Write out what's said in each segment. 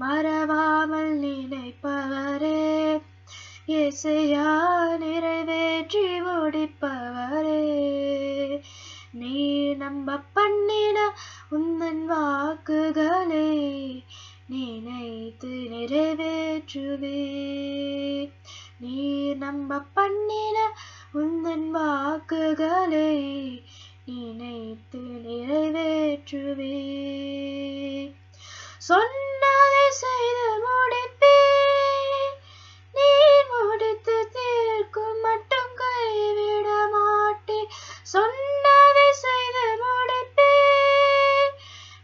மறவாமல் நினைப்பவரே. இசையா நிறைவேற்றி முடிப்பவரே. நீ நம்ப பண்ணின உந்தன் வாக்குகளே நினைத்து நிறைவேற்றுவே நீ நம்ப பண்ணின உந்தன் வாக்குகளை நினைத்து நிறைவேற்றுவே சொன்ன செய்து முடிப்பே நீ முடித்து தீர்க்கும் மட்டும் கைவிட மாட்டே சொன்னதை செய்து முடிப்பே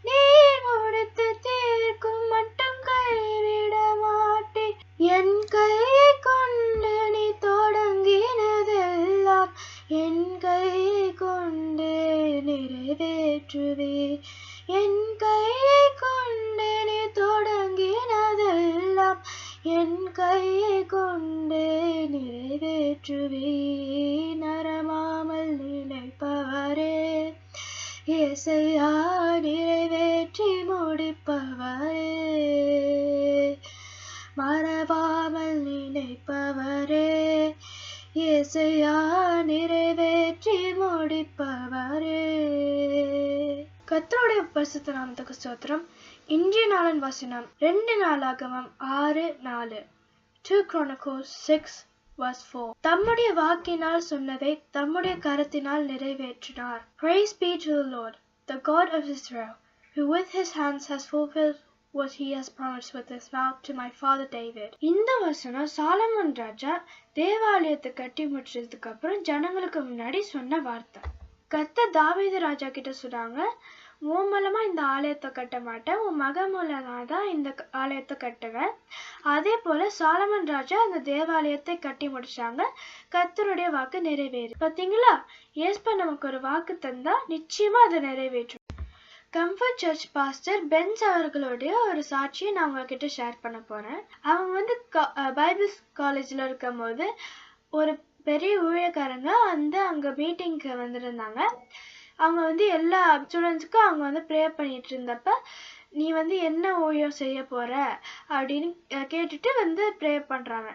நீ முடித்து தீர்க்கும் மட்டும் கைவிட மாட்டே என் கையை கொண்டு நீ தொடங்கினதெல்லாம் என் கையை கொண்டு நிறைவேற்றுவே என் கையை என் கையை கொண்டு நிறைவேற்றுவே நரமாமல் நினைப்பவரே இசையா நிறைவேற்றி முடிப்பவரே. மறவாமல் நினைப்பவரே இசையா நிறைவேற்றி முடிப்பவரே. கத்தருடைய பரிசுத்த நாமத்துக்கு ஸ்தோத்திரம். இன்றைய நாளின் வசனம் ரெண்டு நாளாகவும் ஆறு நாலு. டூ குரோனகோ சிக்ஸ் வாஸ் ஃபோர் தம்முடைய வாக்கினால் சொன்னதை தம்முடைய கரத்தினால் நிறைவேற்றினார். Praise be to the Lord, the God of Israel, who with his hands has fulfilled what he has promised with his mouth to my father David. இந்த வசனம் சாலமன் ராஜா தேவாலயத்தை கட்டி முடிச்சதுக்கு அப்புறம் ஜனங்களுக்கு முன்னாடி சொன்ன வார்த்தை. கத்த தாவீது ராஜா கிட்ட சொன்னாங்க உன் மூலமா இந்த ஆலயத்தை கட்ட மாட்டேன். உன் மக தான் இந்த ஆலயத்தை கட்டுவேன். அதே போல சாலமன் ராஜா அந்த தேவாலயத்தை கட்டி முடிச்சாங்க. கத்தருடைய வாக்கு நிறைவேறு. பாத்தீங்களா? ஏஸ்பா நமக்கு ஒரு வாக்கு தந்தா நிச்சயமா அதை நிறைவேற்றும். கம்ஃபர்ட் சர்ச் பாஸ்டர் பென்ஸ் அவர்களுடைய ஒரு சாட்சியை நான் உங்ககிட்ட ஷேர் பண்ண போறேன். அவங்க வந்து பைபிள் காலேஜ்ல இருக்கும் போது ஒரு பெரிய ஊழியக்காரங்க வந்து அங்க மீட்டிங்க்கு வந்திருந்தாங்க. அவங்க வந்து எல்லா ஸ்டூடெண்ட்ஸுக்கும் அவங்க வந்து ப்ரே பண்ணிட்டு இருந்தப்ப நீ வந்து என்ன ஓவியம் செய்ய போற? அப்படின்னு கேட்டுட்டு வந்து ப்ரே பண்றாங்க.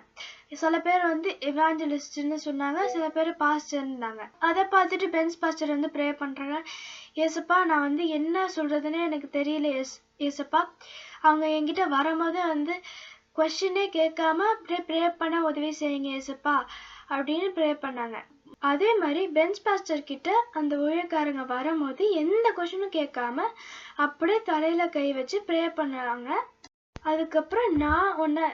சில பேர் வந்து எவாஞ்சலிஸ்ட்னு சொன்னாங்க சில பேர் பாஸ்டர்னாங்க அதை பார்த்துட்டு பென்ஸ் பாஸ்டர் வந்து ப்ரே பண்றாங்க. ஏசப்பா நான் வந்து என்ன சொல்றதுன்னே எனக்கு தெரியல ஏஸ் ஏசப்பா. அவங்க என்கிட்ட வரும்போது வந்து கொஷினே கேட்காம அப்படியே ப்ரே பண்ண உதவி செய்யுங்க ஏசப்பா. அப்படின்னு ப்ரே பண்ணாங்க. அதே மாதிரி பெஞ்ச் பாஸ்டர் கிட்ட அந்த ஊழியக்காரங்க வரும்போது எந்த கொஸ்டினும் கேட்காம அப்படியே தலையில கை வச்சு ப்ரே பண்ணாங்க அதுக்கப்புறம் நான் உன்னை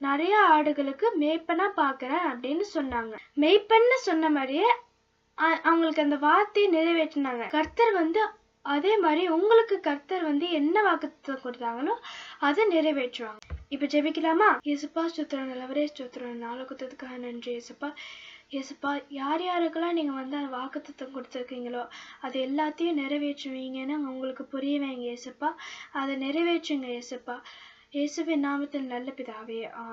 நிறைய ஆடுகளுக்கு மேய்ப்பனா பாக்குறேன் அப்படின்னு சொன்னாங்க. மேய்ப்பன்னு சொன்ன மாதிரியே அவங்களுக்கு அந்த வார்த்தையை நிறைவேற்றினாங்க. கர்த்தர் வந்து அதே மாதிரி உங்களுக்கு கர்த்தர் வந்து என்ன வாக்குத்தத்தம் கொடுத்தாங்களோ அதை நிறைவேற்றுவாங்க. இப்ப ஜெபிக்கலாமா? இயேசுப்பா ஸ்தோத்திரம் நல்லவரே ஸ்தோத்திரம். நாளுக்குத்ததுக்காக நன்றி இயேசுப்பா. இயேசுப்பா யார் யாருக்கெல்லாம் நீங்கள் வந்து அந்த வாக்குத்தத்தம் கொடுத்துருக்கீங்களோ அது எல்லாத்தையும் நிறைவேற்றுவீங்கன்னு உங்களுக்கு புரிய வைங்க இயேசுப்பா. அதை நிறைவேற்றுங்க இயேசுப்பா. இயேசுவின் நாமத்தில் நல்ல பிதாவே ஆம்